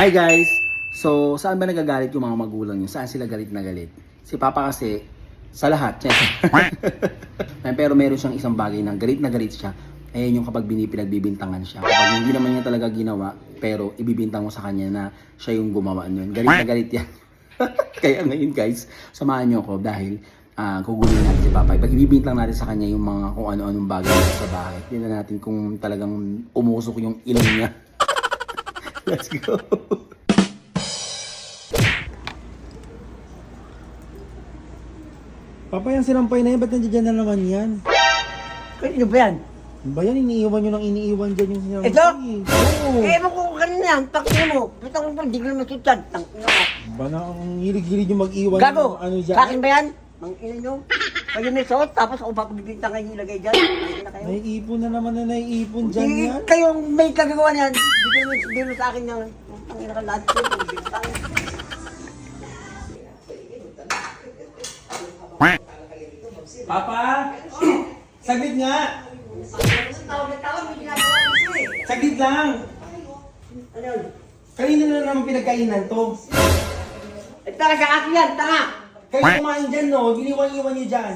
Hi guys! So, saan ba nagagalit yung mga magulang nyo? Saan sila galit na galit? Si Papa kasi, sa lahat. Pero meron siyang isang bagay na galit na galit siya. Ayan yung kapag pinagbibintangan siya. Kapag hindi naman niya talaga ginawa, pero ibibintang mo sa kanya na siya yung gumawa nun. Galit na galit yan. Kaya ngayon guys, samahan niyo ako dahil ah kukunin natin si Papa. Pag ibibintang natin sa kanya yung mga kung ano-anong bagay sa bahay. Tingnan natin kung talagang umusok yung ilong niya. Let's go. Papa, yung sinampay na yan, ba't nandiyan na naman yan? Kanino ba yan? Ano Ba yan, iniiwan nyo nang iniiwan dyan yung sinampay. Ito? Oo. Eh, ewan ko kung kanina yan. Takina mo. Ba't ako pa, hindi ko naman ka. Ba na ang hilig-hilig yung mag-iwan Gago! ng ano dyan? Sa akin ba yan? Mang ina nyo. Kayo may suot, tapos ako pa bibintang kayo nilagay dyan. Na kayo. Naiipon na naman na naiipon dyan Hindi yan. kayo may kagagawa niyan. Hindi ko hindi mo sa akin yan. Ang ina ka lahat ko. bibintang. Papa! Saglit nga! Na. Saglit lang! Ano yun? Kanina na naman pinagkainan to. Eh, tanga sa akin yan, tanga. Kayo kumain dyan, no? Giniwan-iwan nyo dyan.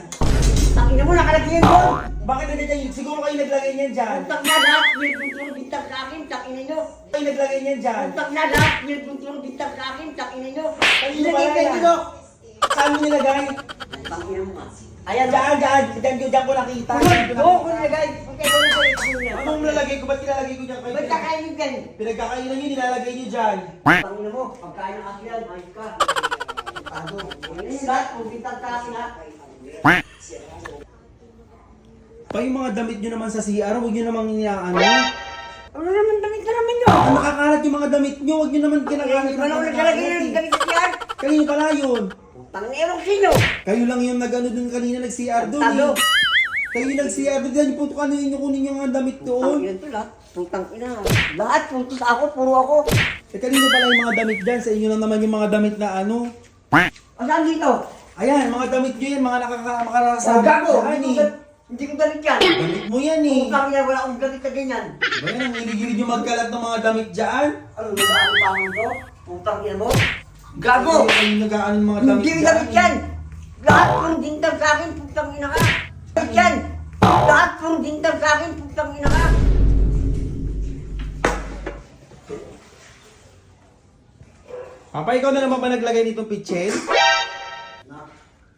Tangina mo, nakalagay yun doon. Bakit na dyan? Siguro kayo naglagay niyan dyan. Puntak na lahat, may punturo bintang sa akin, tangina nyo. Kayo naglagay niyan dyan. Puntak na lahat, may punturo bintang sa akin, tangina nyo. Kanino Ilagay pala kayo yan? dito. Saan mo nilagay? Tangina mo nga. Ayan, Dyan, dyan. Dyan, dyan, dyan ko nakita. Dyan ko Oo, kung nilagay. Okay, kung nilagay. Anong nilalagay ko? Ba't nilalagay ko dyan? kayo? Ba't kakainin yan? Pinagkakainan nyo, nilalagay nyo dyan. Tangina mo, pagkain ng akin yan, ayos ka. Tago. Bintang sa akin ha. Pa yung mga damit nyo naman sa CR, huwag nyo namang inaano. Ano naman damit na naman yun? Ah, nakakalat yung mga damit nyo, huwag nyo naman kinakalat. Hindi ba naman naglalagay ng damit sa yan? Kanino pala yun? Ko sino. Kayo lang yung nag-ano dun kanina, nag-CR dun Talo. eh. Kayo yung nag-CR dun, dyan punto ka ninyo kunin yung mga damit doon. Tangina to lahat. Putang ina. Lahat, putos ako, puro ako. Eh kanino pala yung mga damit dyan? Sa inyo lang naman yung mga damit na ano. Ang dito? Ayan, mga damit nyo yan, mga nakaka Sa makakasabi gago. dyan Hindi eh. Hindi ko galit yan. Damit mo yan eh. Putang ina, wala akong galit na ganyan. Ba yan, ang hilig-hilig magkalat ng mga damit dyan? Ano, nag-ano pa ako to? Putang ina mo. Gago! Nag-ano ng mga damit Hindi dyan. damit yan! Lahat puro dintag sa akin, putang ina ka! Damit yan! Lahat puro dintag sa akin, putang ina ka! Papa, ikaw na naman ba naglagay nitong pitchel?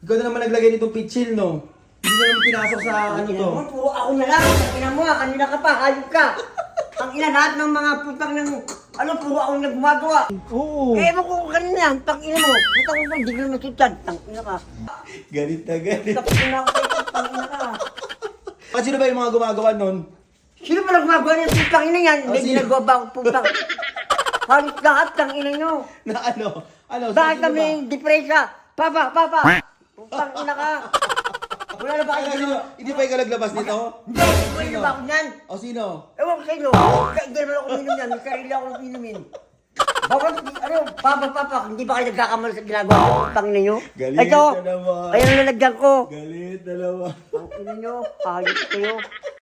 Ikaw na naman naglagay nitong pitchel, no? Hindi na naman pinasok sa ano Ang to. mo, puro ako na lang. Ang ina mo, ah, kanina ka pa, hayop ka. Ang ina lahat ng mga putang ng, ano, puro ako na gumagawa. Oo. Eh, ewan ko kung kanina yan, tang ina mo. Putang ina mo, hindi ko na matutad. Tang ina ka. Galit na galit. Tapos na ako kayo, tang ina ka. Ah, sino ba yung mga gumagawa nun? Sino ba gumagawa niya putang ina yan? Hindi sino? ginagawa ba ako putang? Halos lahat, tang ina nyo. Na ano? Ano? Bakit kami depresya? Papa, papa! Putang ina ka! Wala na ba ba? Ay, kayo? sino? Hindi pa ikaw naglabas nito? Hindi, hindi na ba ako niyan? O sino? Ewan ko sa inyo. Kaya Hindi naman ako minom yan. May sarili ako inumin. Bakit, ano, papa, papa, hindi ba kayo nagkakamali sa ginagawa ko? Putang ina nyo? Galit Ito, ka naman. ayan ang lalagyan ko. Galit, dalawa. Ang ina nyo, ayos kayo.